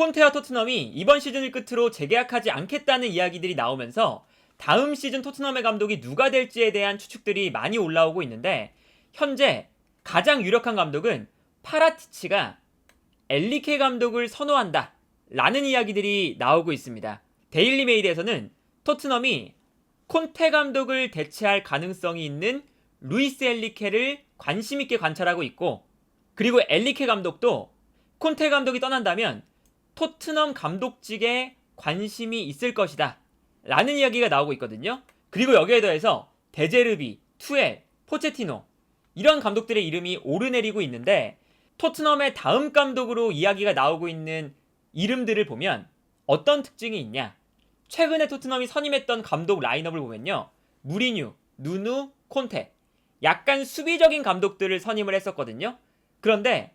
콘테와 토트넘이 이번 시즌을 끝으로 재계약하지 않겠다는 이야기들이 나오면서 다음 시즌 토트넘의 감독이 누가 될지에 대한 추측들이 많이 올라오고 있는데 현재 가장 유력한 감독은 파라티치가 엘리케 감독을 선호한다 라는 이야기들이 나오고 있습니다. 데일리 메일에서는 토트넘이 콘테 감독을 대체할 가능성이 있는 루이스 엘리케를 관심 있게 관찰하고 있고 그리고 엘리케 감독도 콘테 감독이 떠난다면 토트넘 감독직에 관심이 있을 것이다 라는 이야기가 나오고 있거든요. 그리고 여기에 더해서 데제르비, 투엘, 포체티노 이런 감독들의 이름이 오르내리고 있는데 토트넘의 다음 감독으로 이야기가 나오고 있는 이름들을 보면 어떤 특징이 있냐? 최근에 토트넘이 선임했던 감독 라인업을 보면요. 무리뉴, 누누, 콘테. 약간 수비적인 감독들을 선임을 했었거든요. 그런데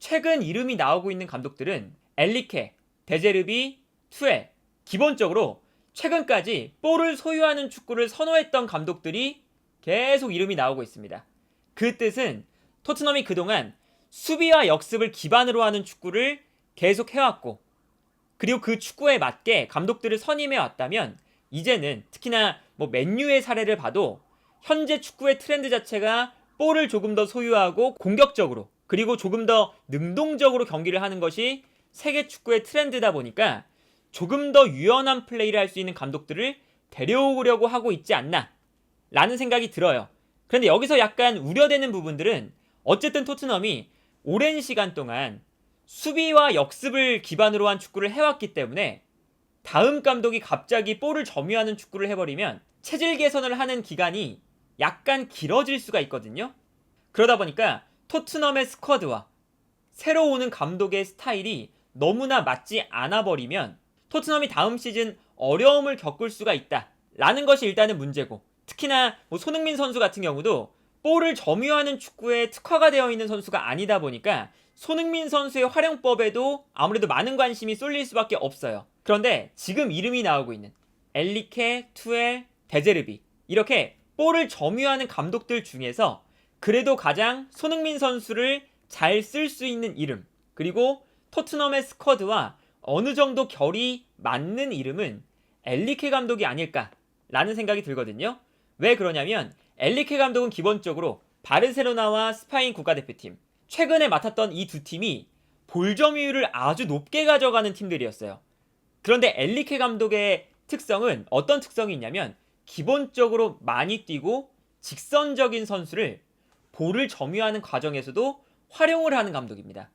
최근 이름이 나오고 있는 감독들은 엘리케, 데제르비, 투엘. 기본적으로 최근까지 볼을 소유하는 축구를 선호했던 감독들이 계속 이름이 나오고 있습니다. 그 뜻은 토트넘이 그동안 수비와 역습을 기반으로 하는 축구를 계속 해왔고 그리고 그 축구에 맞게 감독들을 선임해 왔다면 이제는 특히나 뭐 맨유의 사례를 봐도 현재 축구의 트렌드 자체가 볼을 조금 더 소유하고 공격적으로 그리고 조금 더 능동적으로 경기를 하는 것이 세계 축구의 트렌드다 보니까 조금 더 유연한 플레이를 할 수 있는 감독들을 데려오려고 하고 있지 않나 라는 생각이 들어요. 그런데 여기서 약간 우려되는 부분들은 어쨌든 토트넘이 오랜 시간 동안 수비와 역습을 기반으로 한 축구를 해왔기 때문에 다음 감독이 갑자기 볼을 점유하는 축구를 해버리면 체질 개선을 하는 기간이 약간 길어질 수가 있거든요. 그러다 보니까 토트넘의 스쿼드와 새로 오는 감독의 스타일이 너무나 맞지 않아 버리면 토트넘이 다음 시즌 어려움을 겪을 수가 있다. 라는 것이 일단은 문제고 특히나 뭐 손흥민 선수 같은 경우도 볼을 점유하는 축구에 특화가 되어 있는 선수가 아니다 보니까 손흥민 선수의 활용법에도 아무래도 많은 관심이 쏠릴 수밖에 없어요. 그런데 지금 이름이 나오고 있는 엘리케, 투엘, 데제르비 이렇게 볼을 점유하는 감독들 중에서 그래도 가장 손흥민 선수를 잘 쓸 수 있는 이름 그리고 토트넘의 스쿼드와 어느 정도 결이 맞는 이름은 엘리케 감독이 아닐까라는 생각이 들거든요. 왜 그러냐면 엘리케 감독은 기본적으로 바르셀로나와 스파인 국가대표팀 최근에 맡았던 이 두 팀이 볼 점유율을 아주 높게 가져가는 팀들이었어요. 그런데 엘리케 감독의 특성은 어떤 특성이 있냐면 기본적으로 많이 뛰고 직선적인 선수를 볼을 점유하는 과정에서도 활용을 하는 감독입니다.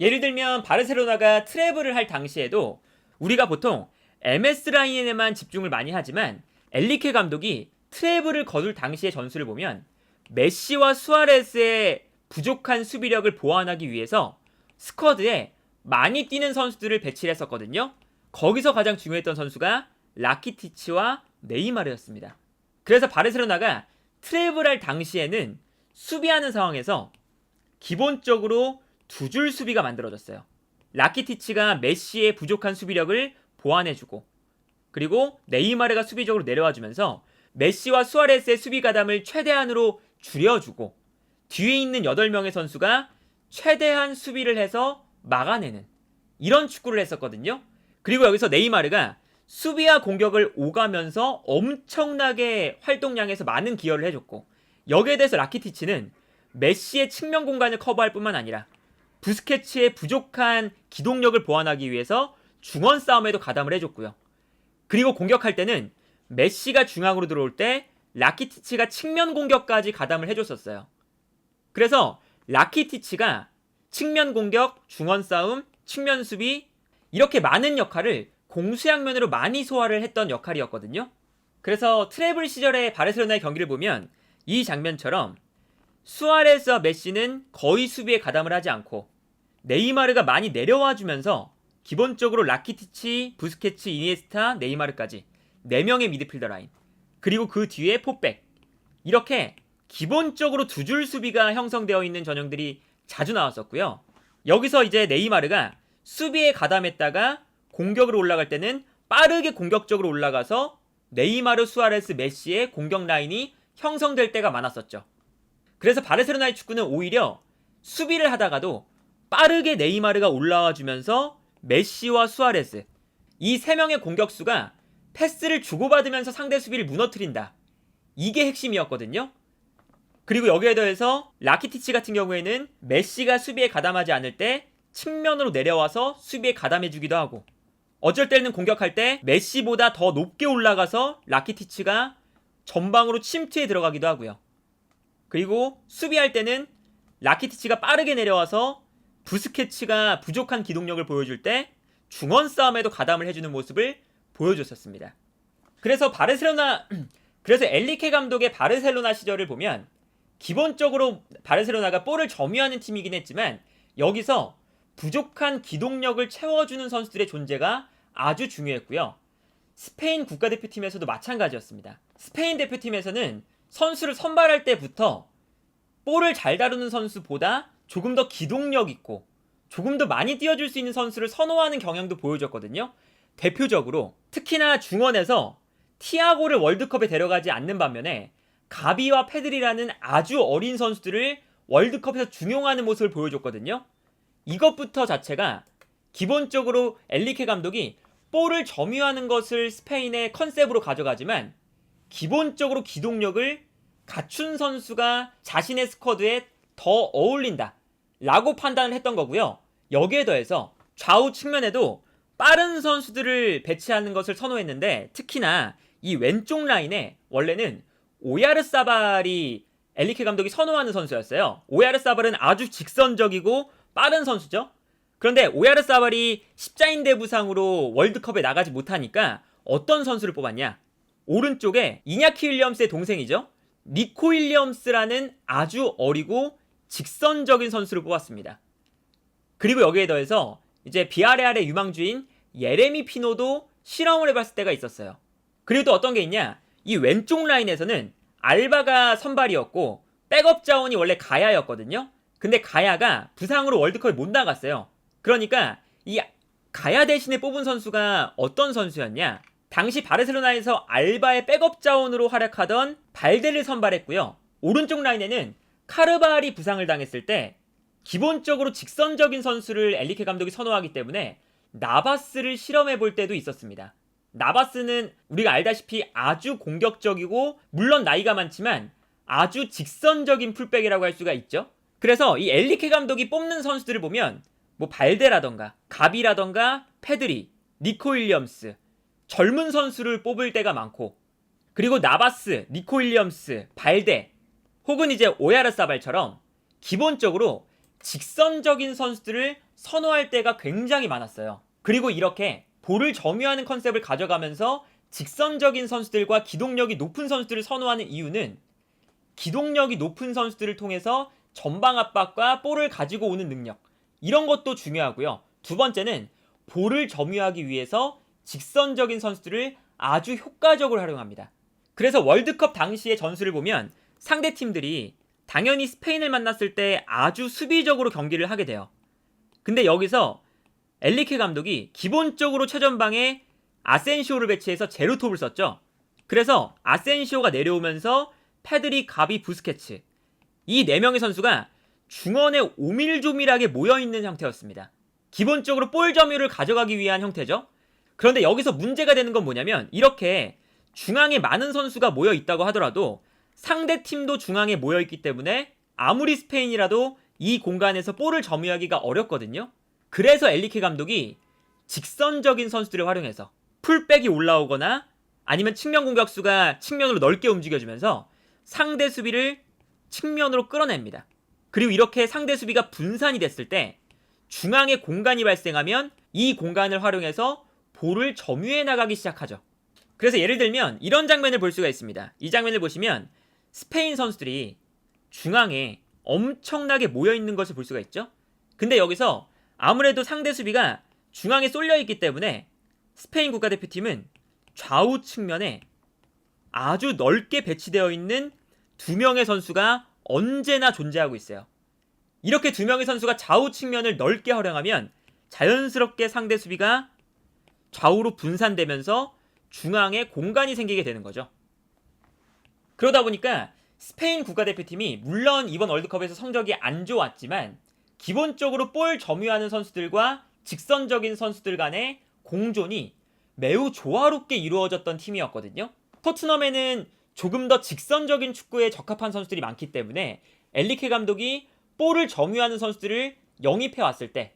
예를 들면 바르셀로나가 트래블을 할 당시에도 우리가 보통 MS 라인에만 집중을 많이 하지만 엘리케 감독이 트래블을 거둘 당시의 전술을 보면 메시와 수아레스의 부족한 수비력을 보완하기 위해서 스쿼드에 많이 뛰는 선수들을 배치를 했었거든요. 거기서 가장 중요했던 선수가 라키티치와 네이마르였습니다. 그래서 바르셀로나가 트래블할 당시에는 수비하는 상황에서 기본적으로 두 줄 수비가 만들어졌어요. 라키티치가 메시의 부족한 수비력을 보완해주고 그리고 네이마르가 수비적으로 내려와주면서 메시와 수아레스의 수비 가담을 최대한으로 줄여주고 뒤에 있는 8명의 선수가 최대한 수비를 해서 막아내는 이런 축구를 했었거든요. 그리고 여기서 네이마르가 수비와 공격을 오가면서 엄청나게 활동량에서 많은 기여를 해줬고 여기에 대해서 라키티치는 메시의 측면 공간을 커버할 뿐만 아니라 부스케츠의 부족한 기동력을 보완하기 위해서 중원 싸움에도 가담을 해줬고요. 그리고 공격할 때는 메시가 중앙으로 들어올 때 라키티치가 측면 공격까지 가담을 해줬었어요. 그래서 라키티치가 측면 공격, 중원 싸움, 측면 수비 이렇게 많은 역할을 공수양면으로 많이 소화를 했던 역할이었거든요. 그래서 트래블 시절의 바르셀로나의 경기를 보면 이 장면처럼 수아레스와 메시는 거의 수비에 가담을 하지 않고 네이마르가 많이 내려와 주면서 기본적으로 라키티치, 부스케츠, 이니에스타, 네이마르까지 4명의 미드필더 라인 그리고 그 뒤에 포백 이렇게 기본적으로 두 줄 수비가 형성되어 있는 전형들이 자주 나왔었고요. 여기서 이제 네이마르가 수비에 가담했다가 공격으로 올라갈 때는 빠르게 공격적으로 올라가서 네이마르, 수아레스, 메시의 공격 라인이 형성될 때가 많았었죠. 그래서 바르셀로나의 축구는 오히려 수비를 하다가도 빠르게 네이마르가 올라와 주면서 메시와 수아레스 이 세 명의 공격수가 패스를 주고받으면서 상대 수비를 무너뜨린다. 이게 핵심이었거든요. 그리고 여기에 더해서 라키티치 같은 경우에는 메시가 수비에 가담하지 않을 때 측면으로 내려와서 수비에 가담해주기도 하고 어쩔 때는 공격할 때 메시보다 더 높게 올라가서 라키티치가 전방으로 침투에 들어가기도 하고요. 그리고 수비할 때는 라키티치가 빠르게 내려와서 부스케츠가 부족한 기동력을 보여줄 때 중원 싸움에도 가담을 해주는 모습을 보여줬었습니다. 그래서 바르셀로나 그래서 엘리케 감독의 바르셀로나 시절을 보면 기본적으로 바르셀로나가 볼을 점유하는 팀이긴 했지만 여기서 부족한 기동력을 채워주는 선수들의 존재가 아주 중요했고요. 스페인 국가대표팀에서도 마찬가지였습니다. 스페인 대표팀에서는 선수를 선발할 때부터 볼을 잘 다루는 선수보다 조금 더 기동력 있고 조금 더 많이 뛰어줄 수 있는 선수를 선호하는 경향도 보여줬거든요. 대표적으로 특히나 중원에서 티아고를 월드컵에 데려가지 않는 반면에 가비와 페드리라는 아주 어린 선수들을 월드컵에서 중용하는 모습을 보여줬거든요. 이것부터 자체가 기본적으로 엘리케 감독이 볼을 점유하는 것을 스페인의 컨셉으로 가져가지만 기본적으로 기동력을 갖춘 선수가 자신의 스쿼드에 더 어울린다 라고 판단을 했던 거고요. 여기에 더해서 좌우 측면에도 빠른 선수들을 배치하는 것을 선호했는데 특히나 이 왼쪽 라인에 원래는 오야르 사발이 엘리케 감독이 선호하는 선수였어요. 오야르 사발은 아주 직선적이고 빠른 선수죠. 그런데 오야르 사발이 십자인대 부상으로 월드컵에 나가지 못하니까 어떤 선수를 뽑았냐? 오른쪽에 이냐키 윌리엄스의 동생이죠. 니코 윌리엄스라는 아주 어리고 직선적인 선수를 뽑았습니다. 그리고 여기에 더해서 이제 비아레알의 유망주인 예레미 피노도 실험을 해봤을 때가 있었어요. 그리고 또 어떤 게 있냐? 이 왼쪽 라인에서는 알바가 선발이었고 백업 자원이 원래 가야였거든요. 근데 가야가 부상으로 월드컵에 못 나갔어요. 그러니까 이 가야 대신에 뽑은 선수가 어떤 선수였냐? 당시 바르셀로나에서 알바의 백업 자원으로 활약하던 발데를 선발했고요. 오른쪽 라인에는 카르바알이 부상을 당했을 때 기본적으로 직선적인 선수를 엘리케 감독이 선호하기 때문에 나바스를 실험해 볼 때도 있었습니다. 나바스는 우리가 알다시피 아주 공격적이고 물론 나이가 많지만 아주 직선적인 풀백이라고 할 수가 있죠. 그래서 이 엘리케 감독이 뽑는 선수들을 보면 뭐 발데라던가 가비라던가 페드리, 니코 윌리엄스 젊은 선수를 뽑을 때가 많고 그리고 나바스, 니코 윌리엄스, 발데 혹은 이제 오야르사발처럼 기본적으로 직선적인 선수들을 선호할 때가 굉장히 많았어요. 그리고 이렇게 볼을 점유하는 컨셉을 가져가면서 직선적인 선수들과 기동력이 높은 선수들을 선호하는 이유는 기동력이 높은 선수들을 통해서 전방 압박과 볼을 가지고 오는 능력 이런 것도 중요하고요. 두 번째는 볼을 점유하기 위해서 직선적인 선수들을 아주 효과적으로 활용합니다. 그래서 월드컵 당시의 전술을 보면 상대 팀들이 당연히 스페인을 만났을 때 아주 수비적으로 경기를 하게 돼요. 근데 여기서 엘리케 감독이 기본적으로 최전방에 아센시오를 배치해서 제로톱을 썼죠. 그래서 아센시오가 내려오면서 패드리, 가비, 부스케츠 이 네 명의 선수가 중원에 오밀조밀하게 모여 있는 형태였습니다. 기본적으로 볼 점유를 가져가기 위한 형태죠. 그런데 여기서 문제가 되는 건 뭐냐면 이렇게 중앙에 많은 선수가 모여 있다고 하더라도 상대 팀도 중앙에 모여 있기 때문에 아무리 스페인이라도 이 공간에서 볼을 점유하기가 어렵거든요. 그래서 엘리케 감독이 직선적인 선수들을 활용해서 풀백이 올라오거나 아니면 측면 공격수가 측면으로 넓게 움직여주면서 상대 수비를 측면으로 끌어냅니다. 그리고 이렇게 상대 수비가 분산이 됐을 때 중앙에 공간이 발생하면 이 공간을 활용해서 볼을 점유해 나가기 시작하죠. 그래서 예를 들면 이런 장면을 볼 수가 있습니다. 이 장면을 보시면 스페인 선수들이 중앙에 엄청나게 모여 있는 것을 볼 수가 있죠. 근데 여기서 아무래도 상대 수비가 중앙에 쏠려 있기 때문에 스페인 국가대표팀은 좌우 측면에 아주 넓게 배치되어 있는 두 명의 선수가 언제나 존재하고 있어요. 이렇게 두 명의 선수가 좌우 측면을 넓게 활용하면 자연스럽게 상대 수비가 좌우로 분산되면서 중앙에 공간이 생기게 되는 거죠. 그러다 보니까 스페인 국가대표팀이 물론 이번 월드컵에서 성적이 안 좋았지만 기본적으로 볼 점유하는 선수들과 직선적인 선수들 간의 공존이 매우 조화롭게 이루어졌던 팀이었거든요. 토트넘에는 조금 더 직선적인 축구에 적합한 선수들이 많기 때문에 엘리케 감독이 볼을 점유하는 선수들을 영입해 왔을 때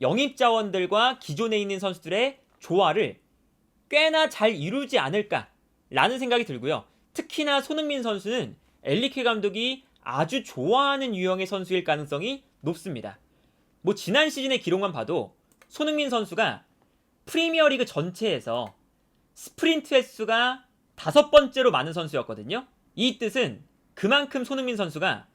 영입 자원들과 기존에 있는 선수들의 조화를 꽤나 잘 이루지 않을까라는 생각이 들고요. 특히나 손흥민 선수는 엘리케 감독이 아주 좋아하는 유형의 선수일 가능성이 높습니다. 뭐 지난 시즌의 기록만 봐도 손흥민 선수가 프리미어리그 전체에서 스프린트 횟수가 다섯 번째로 많은 선수였거든요. 이 뜻은 그만큼 손흥민 선수가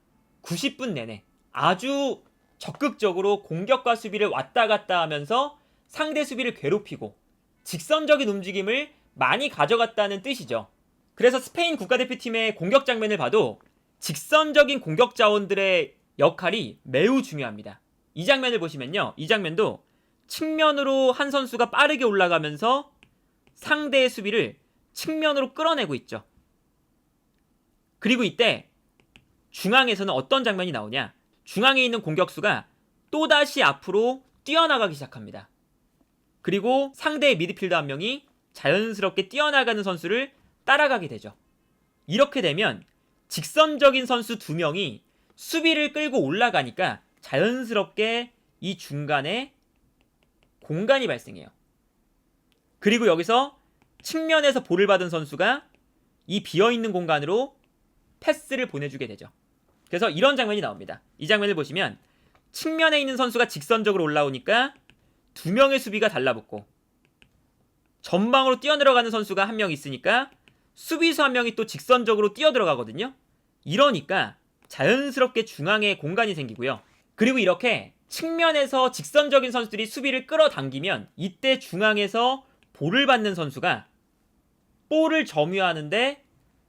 90분 내내 아주 적극적으로 공격과 수비를 왔다 갔다 하면서 상대 수비를 괴롭히고 직선적인 움직임을 많이 가져갔다는 뜻이죠. 그래서 스페인 국가대표팀의 공격 장면을 봐도 직선적인 공격 자원들의 역할이 매우 중요합니다. 이 장면을 보시면요. 이 장면도 측면으로 한 선수가 빠르게 올라가면서 상대의 수비를 측면으로 끌어내고 있죠. 그리고 이때 중앙에서는 어떤 장면이 나오냐? 중앙에 있는 공격수가 또다시 앞으로 뛰어나가기 시작합니다. 그리고 상대의 미드필더 한 명이 자연스럽게 뛰어나가는 선수를 따라가게 되죠. 이렇게 되면 직선적인 선수 두 명이 수비를 끌고 올라가니까 자연스럽게 이 중간에 공간이 발생해요. 그리고 여기서 측면에서 볼을 받은 선수가 이 비어있는 공간으로 패스를 보내주게 되죠. 그래서 이런 장면이 나옵니다. 이 장면을 보시면 측면에 있는 선수가 직선적으로 올라오니까 두 명의 수비가 달라붙고 전방으로 뛰어들어가는 선수가 한 명 있으니까 수비수 한 명이 또 직선적으로 뛰어들어가거든요. 이러니까 자연스럽게 중앙에 공간이 생기고요. 그리고 이렇게 측면에서 직선적인 선수들이 수비를 끌어당기면 이때 중앙에서 볼을 받는 선수가 볼을 점유하는데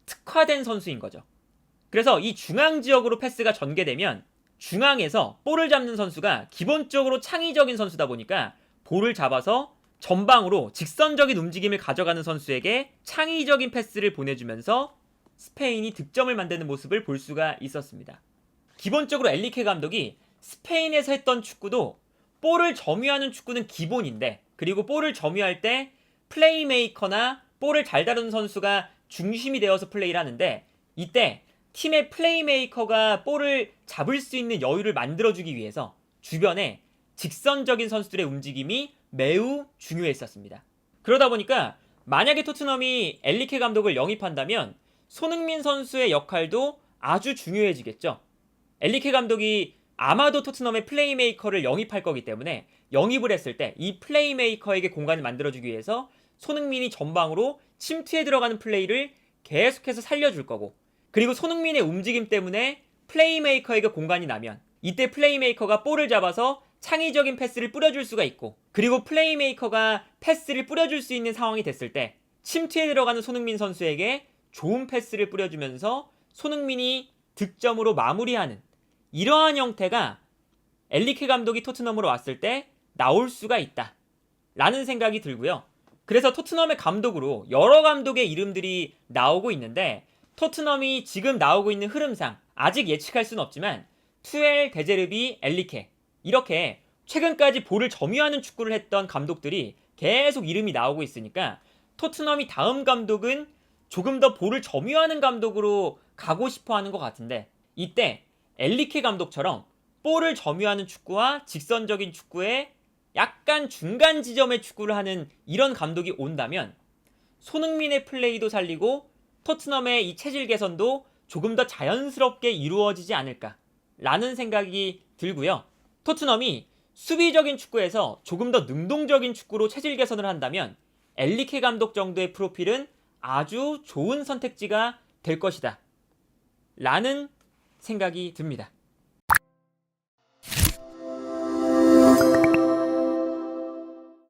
특화된 선수인 거죠. 그래서 이 중앙 지역으로 패스가 전개되면 중앙에서 볼을 잡는 선수가 기본적으로 창의적인 선수다 보니까 볼을 잡아서 전방으로 직선적인 움직임을 가져가는 선수에게 창의적인 패스를 보내주면서 스페인이 득점을 만드는 모습을 볼 수가 있었습니다. 기본적으로 엘리케 감독이 스페인에서 했던 축구도 볼을 점유하는 축구는 기본인데 그리고 볼을 점유할 때 플레이메이커나 볼을 잘 다루는 선수가 중심이 되어서 플레이를 하는데 이때 팀의 플레이메이커가 볼을 잡을 수 있는 여유를 만들어주기 위해서 주변에 직선적인 선수들의 움직임이 매우 중요했었습니다. 그러다 보니까 만약에 토트넘이 엘리케 감독을 영입한다면 손흥민 선수의 역할도 아주 중요해지겠죠. 엘리케 감독이 아마도 토트넘의 플레이메이커를 영입할 거기 때문에 영입을 했을 때 이 플레이메이커에게 공간을 만들어주기 위해서 손흥민이 전방으로 침투해 들어가는 플레이를 계속해서 살려줄 거고 그리고 손흥민의 움직임 때문에 플레이메이커에게 공간이 나면 이때 플레이메이커가 볼을 잡아서 창의적인 패스를 뿌려줄 수가 있고 그리고 플레이메이커가 패스를 뿌려줄 수 있는 상황이 됐을 때 침투에 들어가는 손흥민 선수에게 좋은 패스를 뿌려주면서 손흥민이 득점으로 마무리하는 이러한 형태가 엘리케 감독이 토트넘으로 왔을 때 나올 수가 있다. 라는 생각이 들고요. 그래서 토트넘의 감독으로 여러 감독의 이름들이 나오고 있는데 토트넘이 지금 나오고 있는 흐름상 아직 예측할 수는 없지만 투엘, 데제르비, 엘리케 이렇게 최근까지 볼을 점유하는 축구를 했던 감독들이 계속 이름이 나오고 있으니까 토트넘이 다음 감독은 조금 더 볼을 점유하는 감독으로 가고 싶어 하는 것 같은데 이때 엘리케 감독처럼 볼을 점유하는 축구와 직선적인 축구에 약간 중간 지점의 축구를 하는 이런 감독이 온다면 손흥민의 플레이도 살리고 토트넘의 이 체질 개선도 조금 더 자연스럽게 이루어지지 않을까 라는 생각이 들고요. 토트넘이 수비적인 축구에서 조금 더 능동적인 축구로 체질 개선을 한다면 엘리케 감독 정도의 프로필은 아주 좋은 선택지가 될 것이다. 라는 생각이 듭니다.